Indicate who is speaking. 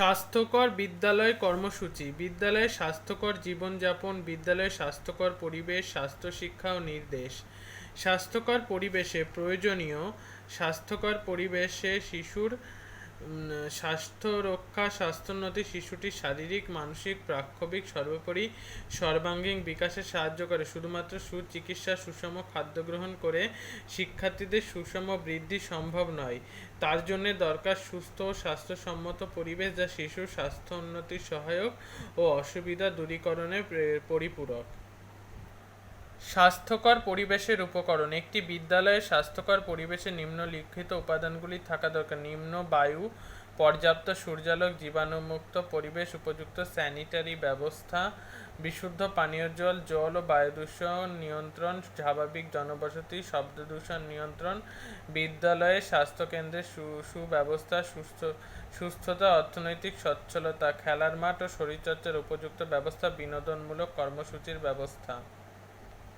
Speaker 1: স্বাস্থ্যকর বিদ্যালয় কর্মসূচি বিদ্যালয়ে স্বাস্থ্যকর জীবনযাপন বিদ্যালয়ে স্বাস্থ্যকর পরিবেশ স্বাস্থ্য শিক্ষা ও নির্দেশ। স্বাস্থ্যকর পরিবেশে প্রয়োজনীয় স্বাস্থ্যকর পরিবেশে শিশুর স্বাস্থ্য রক্ষা, স্বাস্থ্যোন্নতি শিশুটির শারীরিক, মানসিক প্রাক্ষবিক সর্বোপরি সর্বাঙ্গীন বিকাশে সাহায্য করে। শুধুমাত্র সুচিকিৎসা, সুষম খাদ্য গ্রহণ করে শিক্ষার্থীদের সুষম বৃদ্ধি সম্ভব নয়। তার জন্য দরকার সুস্থ ও স্বাস্থ্যসম্মত পরিবেশ যা শিশুর স্বাস্থ্য উন্নতির সহায়ক ও অসুবিধা দূরীকরণে পরিপূরক। স্বাস্থ্যকর পরিবেশের উপকরণ। একটি বিদ্যালয়ে স্বাস্থ্যকর পরিবেশে নিম্নলিখিত উপাদানগুলি থাকা দরকার। নিম্ন বায়ু, পর্যাপ্ত সূর্যালোক, জীবাণুমুক্ত পরিবেশ, উপযুক্ত স্যানিটারি ব্যবস্থা, বিশুদ্ধ পানীয় জল জল ও বায়ু দূষণ নিয়ন্ত্রণ, স্বাভাবিক জনবসতি, শব্দ দূষণ নিয়ন্ত্রণ, বিদ্যালয়ে স্বাস্থ্যকেন্দ্রে সুব্যবস্থা, সুস্থ, সুস্থতা, অর্থনৈতিক সচ্ছলতা, খেলার মাঠ ও শরীরচর্চার উপযুক্ত ব্যবস্থা, বিনোদনমূলক কর্মসূচির ব্যবস্থা।